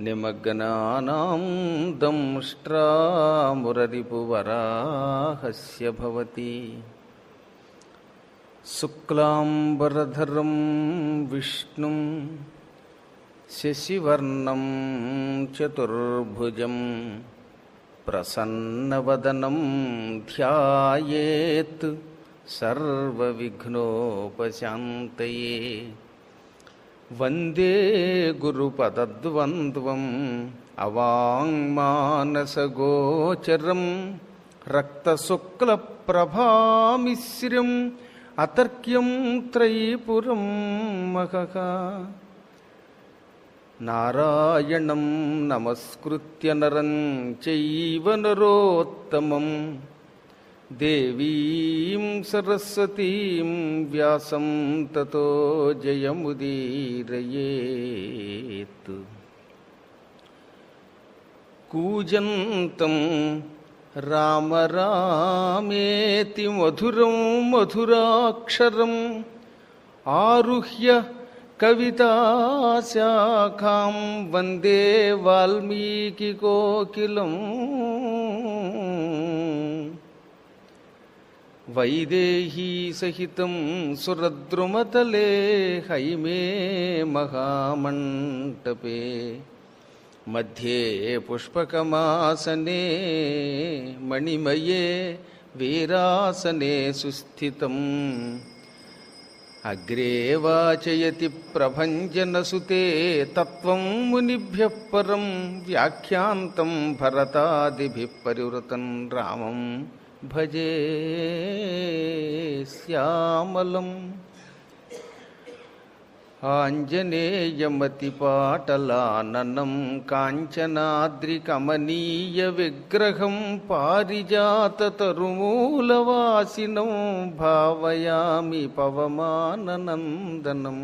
निमग्नानां दंष्ट्रामुररिपुवराहस्य भवति। शुक्लाम्बरधरं विष्णुं शशिवर्णं चतुर्भुजं प्रसन्नवदनं ध्यायेत् सर्वविघ्नोपशान्तये। వందే గురుపదద్వంద్వం అవాంగ్మానసగోచరం రక్తశుక్లప్రభామిశ్రం అతర్క్యం త్రైపురం మహక నారాయణం నమస్కృత్య నరం చైవ నరోత్తమం देवीं सरस्वतीं व्यासं ततो जयमुदीरयेत्। कूजन्तं राम रामेति मधुरं मधुराक्षरम् आरुह्य कविताशाखां वंदे वाल्मीकिकोकिलम्। वैदेहीसहितं सुरद्रुमतले हैमे महामण्टपे। मध्ये पुष्पकमासने मणिमये वीरासने सुस्थितम् अग्रे वाचयति प्रभञ्जनसुते तत्त्वं मुनिभ्यः परं व्याख्यान्तं भरतादिभिः परिवृतं रामम्। భజే శ్యామలం. ఆంజనేయమతిపాటలానం కాంచనాద్రికమనీయ విగ్రహం పారిజాతరుమూలవాసినం భావయామి పవమాననందనం.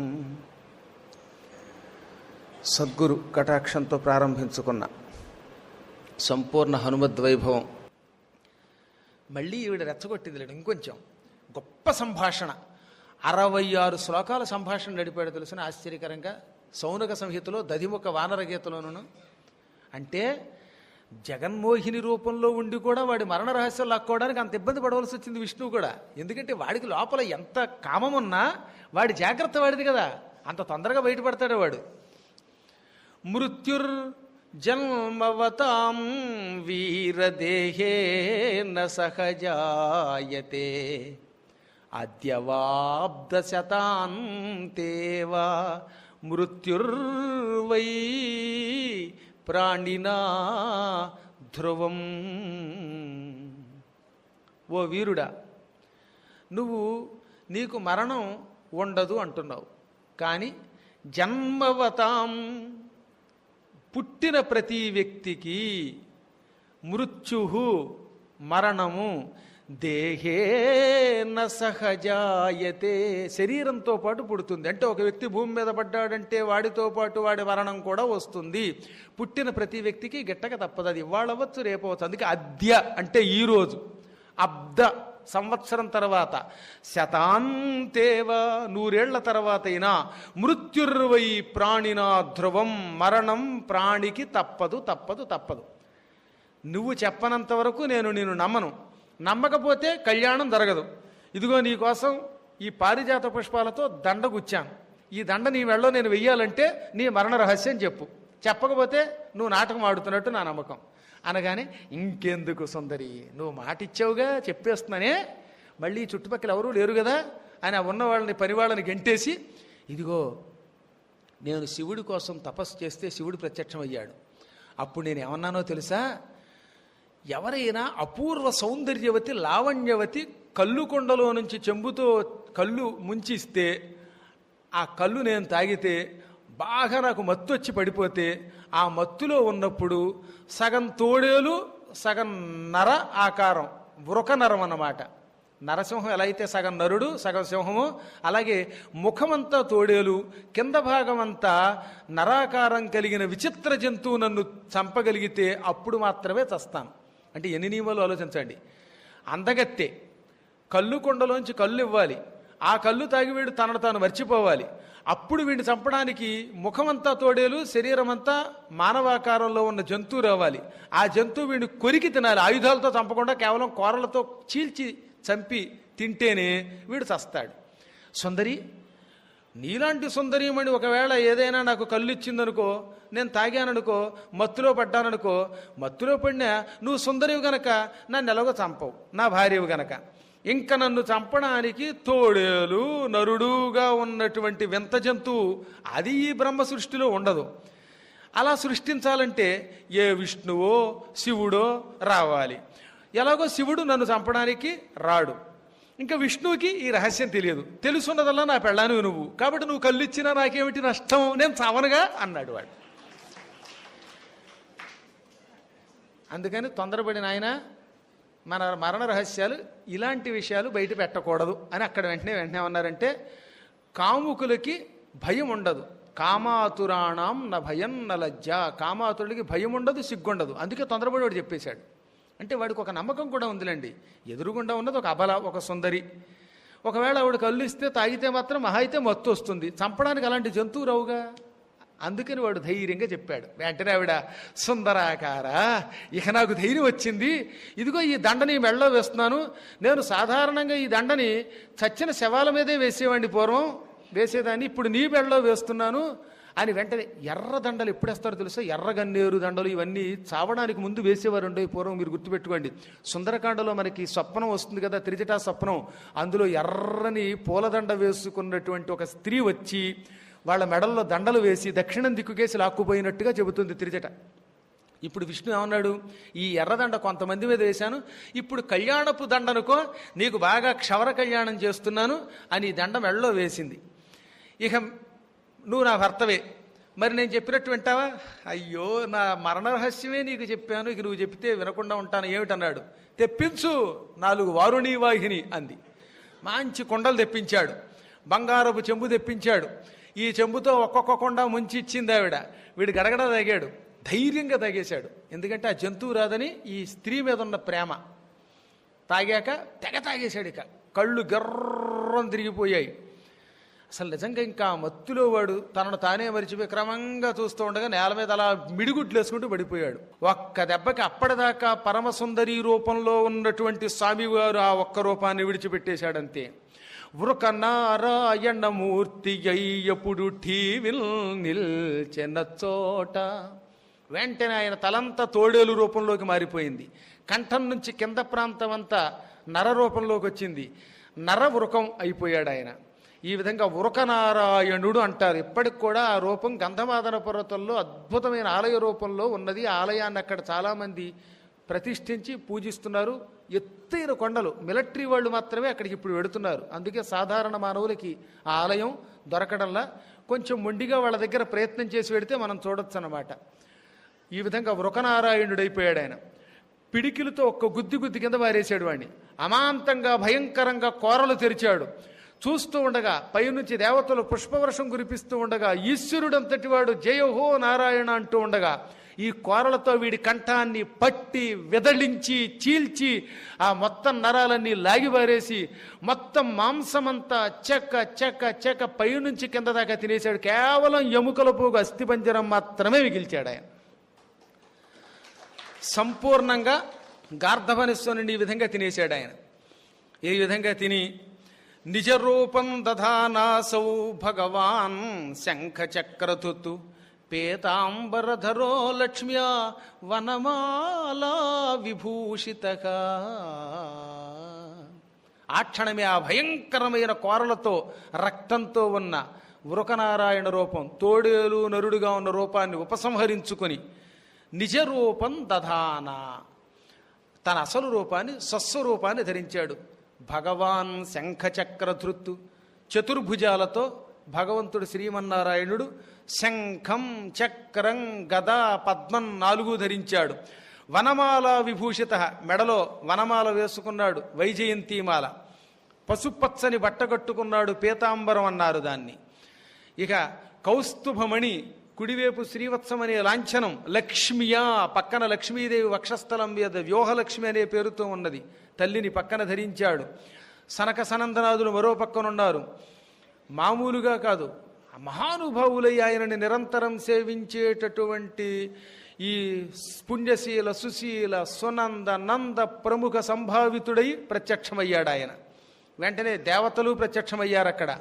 సద్గురు కటాక్షంతో ప్రారంభించుకున్న సంపూర్ణ హనుమద్వైభవం మళ్ళీ ఈవిడ రెచ్చగొట్టింది లేడు. ఇంకొంచెం. గొప్ప సంభాషణ. అరవై ఆరు శ్లోకాల సంభాషణ నడిపాడు తెలుసిన ఆశ్చర్యకరంగా. సౌనక సంహితలో దధిముఖ వానర గీతలోనూ అంటే జగన్మోహిని రూపంలో ఉండి కూడా వాడి మరణ రహస్యం లాక్కోవడానికి అంత ఇబ్బంది పడవలసి వచ్చింది విష్ణువు కూడా. ఎందుకంటే వాడికి లోపల ఎంత కామం ఉన్నా వాడి జాగ్రత్త వాడిది కదా. అంత తొందరగా బయటపడతాడు వాడు. మృత్యుర్ జన్మవతాం వీరదేహేన సహజాయతే. అద్యవాబ్దశతాంతేవా మృత్యుర్వై ప్రాణినా ధ్రువం. ఓ వీరుడా నువ్వు నీకు మరణం ఉండదు అంటున్నావు. కానీ జన్మవతాం పుట్టిన ప్రతి వ్యక్తికి మృత్యు మరణము దేహేన సహజాయతే. శరీరంతో పాటు పుడుతుంది. అంటే ఒక వ్యక్తి భూమి మీద పడ్డాడంటే వాడితో పాటు వాడి మరణం కూడా వస్తుంది. పుట్టిన ప్రతి వ్యక్తికి గిట్టక తప్పదు. అది ఇవాళ అవ్వచ్చు రేపు అవ్వచ్చు అందుకే అద్య అంటే ఈరోజు అబ్ద సంవత్సరం తర్వాత. శతాంతేవ నూరేళ్ళ తర్వాత అయినా మృత్యుర్వై ప్రాణినా ధ్రువం మరణం ప్రాణికి తప్పదు తప్పదు తప్పదు. నువ్వు చెప్పనంత వరకు నేను నేను నమ్మను. నమ్మకపోతే కళ్యాణం జరగదు. ఇదిగో నీకోసం ఈ పారిజాత పుష్పాలతో దండ గుచ్చాను ఈ దండ నీ వెళ్ళో నేను వెయ్యాలంటే నీ మరణ రహస్యం చెప్పు. చెప్పకపోతే నువ్వు నాటకం ఆడుతున్నట్టు నా నమ్మకం. అనగానే ఇంకెందుకు సుందరి? నువ్వు మాట ఇచ్చావుగా చెప్పేస్తున్నానే. మళ్ళీ చుట్టుపక్కల ఎవరూ లేరు కదా. అని ఆ ఉన్న వాళ్ళని పని వాళ్ళని గెంటేసి ఇదిగో నేను శివుడి కోసం తపస్సు చేస్తే శివుడు ప్రత్యక్షమయ్యాడు. అప్పుడు నేను ఏమన్నానో తెలుసా? ఎవరైనా అపూర్వ సౌందర్యవతి లావణ్యవతి కళ్ళు కొండలో నుంచి చెంబుతో కళ్ళు ముంచిస్తే ఆ కళ్ళు నేను తాగితే బాగా నాకు మత్తు వచ్చి పడిపోతే ఆ మత్తులో ఉన్నప్పుడు సగం తోడేలు సగం నర ఆకారం వృక నరం అన్నమాట. నరసింహం ఎలా అయితే సగం నరుడు సగం సింహము అలాగే ముఖమంతా తోడేలు కింద భాగం అంతా నరాకారం కలిగిన విచిత్ర జంతువు నన్ను చంపగలిగితే అప్పుడు మాత్రమే చస్తాను. అంటే ఎన్ని నియమాలు ఆలోచించండి. అందగత్తే కళ్ళు కొండలోంచి కళ్ళు ఇవ్వాలి. ఆ కళ్ళు తాగి వీడు తనను తాను మర్చిపోవాలి. అప్పుడు వీడిని చంపడానికి ముఖమంతా తోడేలు శరీరం అంతా మానవాకారంలో ఉన్న జంతువు రావాలి. ఆ జంతువు వీడిని కొరికి తినాలి. ఆయుధాలతో చంపకుండా కేవలం కూరలతో చీల్చి చంపి తింటేనే వీడు చస్తాడు. సుందరి నీలాంటి సుందరీమణి ఒకవేళ ఏదైనా నాకు కళ్ళు ఇచ్చిందనుకో నేను తాగాననుకో మత్తులో పడ్డాననుకో మత్తులో పడినా నువ్వు సుందరివి గనక నన్ను ఎలాగో చంపవు. నా భార్యవి గనక. ఇంక నన్ను చంపడానికి తోడేలు నరుడుగా ఉన్నటువంటి వింత జంతువు అది ఈ బ్రహ్మ సృష్టిలో ఉండదు. అలా సృష్టించాలంటే ఏ విష్ణువో శివుడో రావాలి. ఎలాగో శివుడు నన్ను చంపడానికి రాడు. ఇంకా విష్ణువుకి ఈ రహస్యం తెలియదు. తెలుసున్నదల్లా నా పెళ్ళాను నువ్వు. కాబట్టి నువ్వు కళ్ళు ఇచ్చినా నాకేమిటి నష్టం? నేను చావనుగా అన్నాడు వాడు. అందుకని తొందరపడిన ఆయన మన మరణ రహస్యాలు ఇలాంటి విషయాలు బయట పెట్టకూడదు అని అక్కడ వెంటనే వెంటనే ఉన్నారంటే కాముకులకి భయం ఉండదు. కామాతురాణం నా భయం న లజ్జ. కామాతురుడికి భయం ఉండదు సిగ్గుండదు. అందుకే తొందరపడి వాడు చెప్పేశాడు. అంటే వాడికి ఒక నమ్మకం కూడా ఉందిలేండి. ఎదురుగుండా ఉన్నది ఒక అబల ఒక సుందరి. ఒకవేళ ఆవిడ కళ్ళు ఇస్తే తాగితే మాత్రం మహా అయితే మత్తు వస్తుంది. చంపడానికి అలాంటి జంతువు రావుగా అందుకని వాడు ధైర్యంగా చెప్పాడు. వెంటనే ఆవిడ సుందరాకార ఇక నాకు ధైర్యం వచ్చింది. ఇదిగో ఈ దండని మెళ్ళలో వేస్తున్నాను. నేను సాధారణంగా ఈ దండని చచ్చిన శవాల మీదే వేసేవాడిని పూర్వం. వేసేదాన్ని ఇప్పుడు నీ మెళ్ళలో వేస్తున్నాను. అని వెంటనే ఎర్ర దండలు ఎప్పుడేస్తారో తెలుసా? ఎర్ర గన్నేరు దండలు ఇవన్నీ చావడానికి ముందు వేసేవారు ఉండే పూర్వం మీరు గుర్తుపెట్టుకోండి. సుందరకాండలో మనకి స్వప్నం వస్తుంది కదా త్రిజటా స్వప్నం. అందులో ఎర్రని పూలదండ వేసుకున్నటువంటి ఒక స్త్రీ వచ్చి వాళ్ళ మెడల్లో దండలు వేసి దక్షిణం దిక్కుకేసి లాక్కుపోయినట్టుగా చెబుతుంది తిరిజట. ఇప్పుడు విష్ణు ఏమన్నాడు? ఈ ఎర్రదండ కొంతమంది మీద వేశాను. ఇప్పుడు కళ్యాణపు దండనుకో నీకు బాగా క్షవర కళ్యాణం చేస్తున్నాను అని దండ మెడలో వేసింది. ఇక నువ్వు నా భర్తవే. మరి నేను చెప్పినట్టు వింటావా? అయ్యో నా మరణ రహస్యమే నీకు చెప్పాను. ఇక నువ్వు చెప్తే వినకుండా ఉంటాను. ఏమిటన్నాడు? తెప్పించు నాలుగు వారుణీ వాహిని అంది. మంచి కొండలు తెప్పించాడు. బంగారపు చెంబు తెప్పించాడు. ఈ చెంబుతో ఒక్కొక్క కొండ ముంచి ఇచ్చింది ఆవిడ. వీడు గడగడ తాగాడు ధైర్యంగా తాగేశాడు ఎందుకంటే ఆ జంతువు రాదని ఈ స్త్రీ మీద ఉన్న ప్రేమ. తాగాక తెగ తాగేశాడు ఇక. కళ్ళు గర్రం తిరిగిపోయాయి. అసలు నిజంగా ఇంకా మత్తులో వాడు తనను తానే మరిచిపోయి క్రమంగా చూస్తూ ఉండగా నేల మీద అలా మిడిగుడ్లు వేసుకుంటూ పడిపోయాడు. ఒక్క దెబ్బకి అప్పటిదాకా పరమసుందరి రూపంలో ఉన్నటువంటి స్వామివారు ఆ ఒక్క రూపాన్ని విడిచిపెట్టేశాడంతే. వృక నారాయణమూర్తి అయ్యప్పుడు ఠీవిల్ నిల్చెన చోట. వెంటనే ఆయన తలంతా తోడేలు రూపంలోకి మారిపోయింది. కంఠం నుంచి కింద ప్రాంతం అంతా నర రూపంలోకి వచ్చింది. నర వృకం అయిపోయాడు ఆయన ఈ విధంగా వృకనారాయణుడు అంటారు. ఇప్పటికి కూడా ఆ రూపం గంధమాదన పర్వతంలో అద్భుతమైన ఆలయ రూపంలో ఉన్నది. ఆలయాన్ని అక్కడ చాలామంది ప్రతిష్ఠించి పూజిస్తున్నారు. ఎత్తైన కొండలు. మిలిటరీ వాళ్ళు మాత్రమే అక్కడికి ఇప్పుడు వెడుతున్నారు. అందుకే సాధారణ మానవులకి ఆ ఆలయం దొరకడంలా కొంచెం మొండిగా వాళ్ళ దగ్గర ప్రయత్నం చేసి పెడితే మనం చూడొచ్చు అన్నమాట ఈ విధంగా వృకనారాయణుడైపోయాడు ఆయన పిడికిలతో ఒక్క గుద్ది గుద్ది కింద వారేశాడు వాడిని అమాంతంగా భయంకరంగా కోరలు తెరిచాడు. చూస్తూ ఉండగా పైనుంచి దేవతలు పుష్పవర్షం కురిపిస్తూ ఉండగా ఈశ్వరుడంతటి వాడు జయహో నారాయణ అంటూ ఉండగా ఈ కోరలతో వీడి కంఠాన్ని పట్టి వెదలించి చీల్చి ఆ మొత్తం నరాలన్నీ లాగిబారేసి మొత్తం మాంసమంతా చెక్క చెక్క చెక్క పైనుంచి కింద దాకా తినేశాడు. కేవలం ఎముకల పోగు అస్థిపంజరం మాత్రమే మిగిల్చాడు ఆయన. సంపూర్ణంగా గార్ధవనిస్సుని ఈ విధంగా తినేశాడు ఆయన. ఈ విధంగా తిని నిజరూపం దధానాసౌ భగవాన్ శంఖ చక్రతుత్తు పేతాంబరధరో లక్ష్మ్యా వనమాలా విభూషిత. ఆ క్షణమే ఆ భయంకరమైన కోరలతో రక్తంతో ఉన్న వృకనారాయణ రూపం తోడేలు నరుడుగా ఉన్న రూపాన్ని ఉపసంహరించుకొని నిజ రూపం దధాన. తన అసలు రూపాన్ని స్వస్వరూపాన్ని ధరించాడు. భగవాన్ శంఖచక్రధృత్తు చతుర్భుజాలతో భగవంతుడు శ్రీమన్నారాయణుడు శంఖం చక్రం గద పద్మం నాలుగు ధరించాడు. వనమాల విభూషిత మెడలో వనమాల వేసుకున్నాడు వైజయంతిమాల పసుపచ్చని బట్ట కట్టుకున్నాడు పీతాంబరం అన్నారు దాన్ని. ఇక కౌస్తుభమణి కుడివైపు శ్రీవత్సం అనే లాంఛనం లక్ష్మియా పక్కన లక్ష్మీదేవి వక్షస్థలం మీద వ్యూహలక్ష్మి అనే పేరుతో ఉన్నది. తల్లిని పక్కన ధరించాడు. సనక సనందనాథులు మరో పక్కనున్నారు. మామూలుగా కాదు మహానుభావులై ఆయనని నిరంతరం సేవించేటటువంటి ఈ పుణ్యశీల సుశీల సునంద నంద ప్రముఖ సంభావితుడై ప్రత్యక్షమయ్యాడు ఆయన. వెంటనే దేవతలు ప్రత్యక్షమయ్యారు అక్కడ.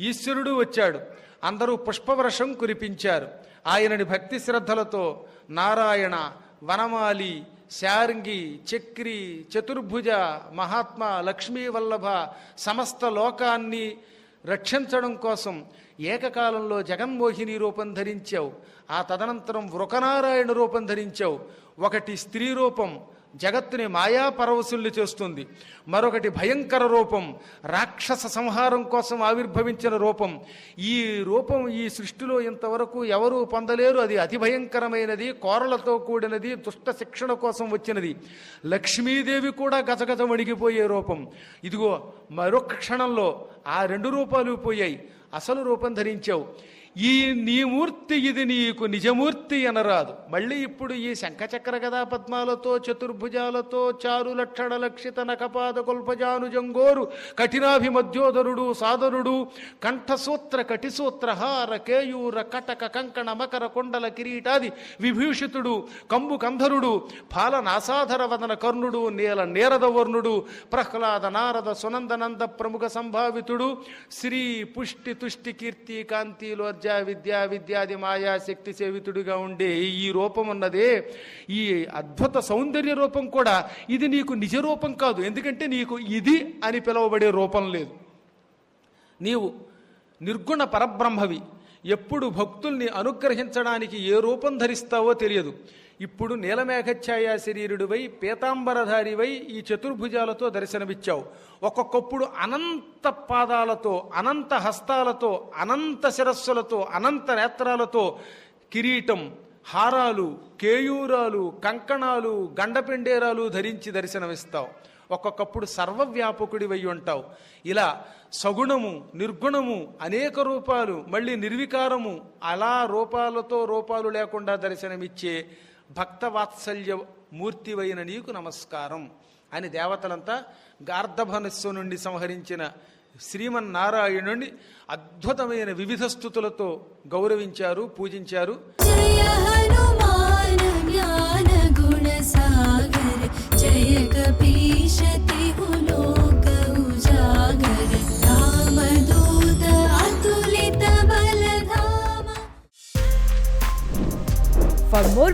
ఈశ్వరుడు వచ్చాడు. అందరూ పుష్పవర్షం కురిపించారు. ఆయనని భక్తి శ్రద్ధలతో నారాయణ వనమాలి శార్ంగి చక్రి చతుర్భుజ మహాత్మ లక్ష్మీ వల్లభ సమస్త లోకాన్ని రక్షించడం కోసం ఏకకాలంలో జగన్మోహిని రూపం ధరించావు ఆ తదనంతరం వృకనారాయణ రూపం ధరించావు. ఒకటి స్త్రీ రూపం జగత్తుని మాయా పరవశుల్ని చేస్తుంది. మరొకటి భయంకర రూపం రాక్షస సంహారం కోసం ఆవిర్భవించిన రూపం. ఈ రూపం ఈ సృష్టిలో ఇంతవరకు ఎవరూ పొందలేరు. అది అతి భయంకరమైనది కోరలతో కూడినది దుష్ట శిక్షణ కోసం వచ్చినది. లక్ష్మీదేవి కూడా గజగజ వణిగిపోయే రూపం. ఇదిగో మరొక క్షణంలో ఆ రెండు రూపాలు పోయాయి. అసలు రూపం ధరించావు. ఈ నీ మూర్తి ఇది నీకు నిజమూర్తి అనరాదు. మళ్ళీ ఇప్పుడు ఈ శంఖచక్ర గదా పద్మాలతో చతుర్భుజాలతో చారు లక్షణ లక్షిత నకపాద కుల్పజానుజంగోరు కఠినాభిమధ్యోదరుడు సాదరుడు కంఠసూత్ర కటిసూత్ర హార కేయూర కటక కంకణ మకర కొండల కిరీటాది విభూషితుడు కంబు కంధరుడు ఫాల నాసాధర వదన కర్ణుడు నీల నేరద వర్ణుడు ప్రహ్లాద నారద సునందనంద ప్రముఖ సంభావితుడు శ్రీ పుష్టి తుష్టి కీర్తి కాంతిలో లోర్జా విద్యా విద్యాది మాయా శక్తి సేవితుడిగా ఉండే ఈ రూపం ఉన్నదే ఈ అద్భుత సౌందర్య రూపం కూడా ఇది నీకు నిజ రూపం కాదు. ఎందుకంటే నీకు ఇది అని పిలువబడే రూపం లేదు. నీవు నిర్గుణ పరబ్రహ్మవి. ఎప్పుడు భక్తుల్ని అనుగ్రహించడానికి ఏ రూపం ధరిస్తావో తెలియదు. ఇప్పుడు నీలమేఘఛాయ శరీరుడివై పీతాంబరధారివై ఈ చతుర్భుజాలతో దర్శనమిచ్చావు. ఒక్కొక్కప్పుడు అనంత పాదాలతో అనంత హస్తాలతో అనంత శిరస్సులతో అనంత నేత్రాలతో కిరీటం హారాలు కేయూరాలు కంకణాలు గండపెండేరాలు ధరించి దర్శనమిస్తావు. ఒక్కొక్కప్పుడు సర్వవ్యాపకుడివై ఉంటావు. ఇలా సగుణము నిర్గుణము అనేక రూపాలు మళ్ళీ నిర్వికారము అలా రూపాలతో రూపాలు లేకుండా దర్శనమిచ్చే భక్తవాత్సల్య మూర్తివైన నీకు నమస్కారం అని దేవతలంతా గార్ధభనస్సు నుండి సంహరించిన శ్రీమన్నారాయణుని అద్భుతమైన వివిధ స్థుతులతో గౌరవించారు పూజించారు.